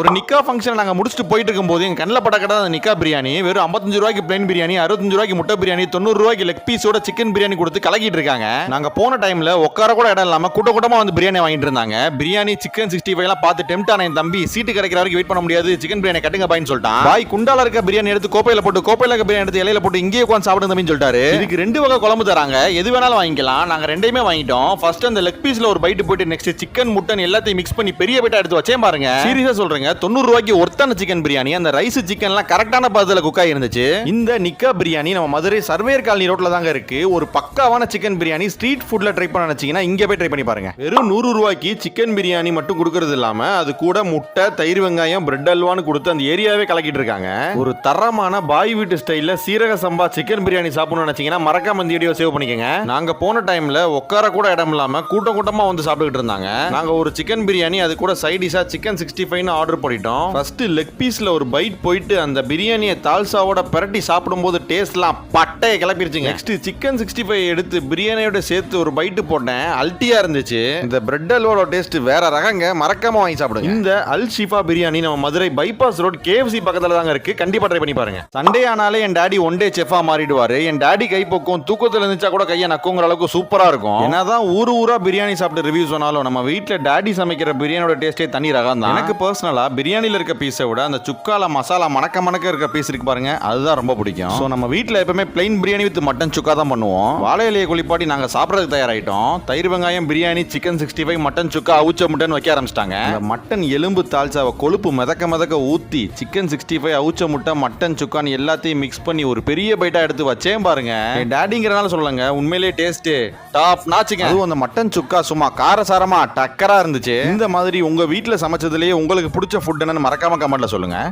ஒரு நிக்கா ஃபங்க்ஷன் நாங்கள் முடிச்சுட்டு போயிட்டு இருக்கும்போது எங்கள் கண்ணில் பட்ட கடை அந்த நிக்கா பிரியாணி. வெறும் 55 ரூபாய்க்கு பிளைன் பிரியாணி அறுபத்தஞ்சு ரூபாய்க்கு முட்டை பிரியாணி தொண்ணூறு ரூபாய்க்கு லெக் பீஸோட சிக்கன் பிரியாணி கொடுத்து கலக்கிட்டு இருக்காங்க. நாங்கள் போன டைமில் உட்கார கூட இடம் இல்லாமல் கூட்ட கூட்டமாக வந்து பிரியாணி வாங்கிட்டு இருந்தாங்க. பிரியாணி சிக்கன் சிக்ஸ்டி ஃபைவ்லாம் பார்த்து டெம்ட் ஆன என் தம்பி சீட்டு கிடைக்கிற வரைக்கும் வெயிட் பண்ண முடியாது சிக்கன் பிரியாணி கட்டுங்க பாயின்னு சொல்லிட்டான். பாய் குண்டால இருக்க பிரியாணி எடுத்து கோப்பையில் போட்டு கோப்பையில் இருக்க பிரியாணி எடுத்து இலையில போட்டு இங்கேயே உட்காந்து சாப்பிடுங்க தம்பின்னு சொல்லிட்டாரு. இதுக்கு ரெண்டு வகை குழம்பு தராங்க. எது வேணாலும் வாங்கிக்கலாம். நாங்கள் ரெண்டையுமே வாங்கிட்டோம். ஃபர்ஸ்ட் அந்த லெக் பீஸில் ஒரு பைட்டு போயிட்டு நெக்ஸ்ட் சிக்கன் முட்டன் எல்லாத்தையும் மிக்ஸ் பண்ணி பெரிய பைட்டா எடுத்து வச்சேன் பாருங்க. சீரியஸா பாருங்க தொண்ணூறு ரூபாய்க்கு ஒருத்தான சிக்கன் பிரியாணி அந்த ரைஸ் சிக்கன்லாம் கரெக்டான பதத்துல குக் ஆகிருந்துச்சு இந்த நிக்கா பிரியாணி நம்ம மதுரை சர்வேர் காலனி ரோட்ல தாங்க இருக்கு. ஒரு பக்காவான சிக்கன் பிரியாணி ஸ்ட்ரீட் ஃபுட்ல ட்ரை பண்ண நினைச்சீங்கன்னா இங்கே போய் ட்ரை பண்ணி பாருங்க. வெறும் நூறு ரூபாய்க்கு சிக்கன் பிரியாணி மட்டும் கொடுக்கறது இல்லாம அது கூட முட்டை தயிர் வெங்காயம் பிரெட் அல்வான்னு கொடுத்து அந்த ஏரியாவே கலக்கிட்டு இருக்காங்க. ஒரு தரமான பாய் வீட்டு ஸ்டைலில் சீரக சம்பா சிக்கன் பிரியாணி சாப்பிடணும்னு நினைச்சீங்கன்னா மறக்காம இந்த வீடியோ சேவ் பண்ணிக்கங்க. நாங்க போன டைம்ல உட்கார கூட இடம் இல்லாம கூட்டம் கூட்டமா வந்து சாப்பிட்டுக்கிட்டு இருந்தாங்க. நாங்க ஒரு சிக்கன் பிரியாணி அது கூட சைடிஷா சிக்கன் சிக்ஸ்டி ஃபைவ்னு ஆர்டர் பண்ணிட்டோம் ஃபர்ஸ்ட் லெக் பீஸ்ல ஒரு பைட் போயிட்டு அந்த பிரியாணியை தால்சாவோட பிரட்டி சாப்பிடும்போது டேஸ்ட்லாம் பட்டையை கிளப்பிருச்சுங்க. நெக்ஸ்ட் சிக்கன் சிக்ஸ்டி ஃபைவ் எடுத்து பிரியாணியோட சேர்த்து ஒரு பைட்டு போட்டேன். அல்ட்டியா இருந்துச்சு. இந்த பிரெட் அல்வாவோட டேஸ்ட் வேற ரகங்க. மறக்காம வாங்கி சாப்பிடுங்க. இந்த அல் ஷிஃபா பிரியாணி நம்ம மதுரை பைபாஸ் ரோட் கேஎஃப்சி பக்கத்துல தாங்க இருக்கு. கண்டிப்பா ட்ரை பண்ணி பாருங்க. சண்டே ஆனாலே என் டாடி ஒன் டே செஃபா மாறிடுவாரு. என் டாடி கை பக்கம் தூக்கத்துல இருந்துச்சா கூட கையை நக்குங்கிற அளவுக்கு சூப்பரா இருக்கும். என்னதான் ஊரு ஊரா பிரியாணி சாப்பிட்டு ரிவ்யூ சொன்னாலும் நம்ம வீட்ல டாடி சமைக்கிற பிரியாணியோட டேஸ்டே தனி ரகம் தான் எனக்கு பர்சனலா பிரியாணியில் இருக்க பீஸை விட அந்த சுக்கால மசாலா மணக்க மணக்க இருக்க பீஸ் இருக்கு பாருங்க. அதுதான் ரொம்ப பிடிக்கும். ஸோ நம்ம வீட்டில் எப்பவுமே plain biryani with mutton chukka தான் பண்ணுவோம். வாழை இலையை குளிப்பாட்டி நாங்கள் சாப்பிட்றதுக்கு தயாராகிட்டோம் தயிர் வெங்காயம் biryani chicken sixty five mutton chukka அவுச்ச முட்டன் வைக்க ஆரம்பிச்சிட்டாங்க. மட்டன் எலும்பு தாழ்ச்சாவை கொழுப்பு மிதக்க மிதக்க ஊற்றி சிக்கன் சிக்ஸ்டி ஃபைவ் அவுச்ச முட்டை மட்டன் சுக்கான்னு எல்லாத்தையும் மிக்ஸ் பண்ணி ஒரு பெரிய பைட்டா எடுத்து வச்சேன் பாருங்க. டேடிங்கிறனால சொல்லுங்க உண்மையிலேயே டேஸ்ட் டாப் நாச்சுங்க அதுவும் அந்த மட்டன் சுக்கா சும்மா காரசாரமா டக்கரா இருந்துச்சு. இந்த மாதிரி உங்க வீட்டில் சமைச்சதுலயே உங்களுக்கு பிடிச்ச ஃபுட் என்னன்னு மறக்காம கமெண்ட்ல சொல்லுங்க.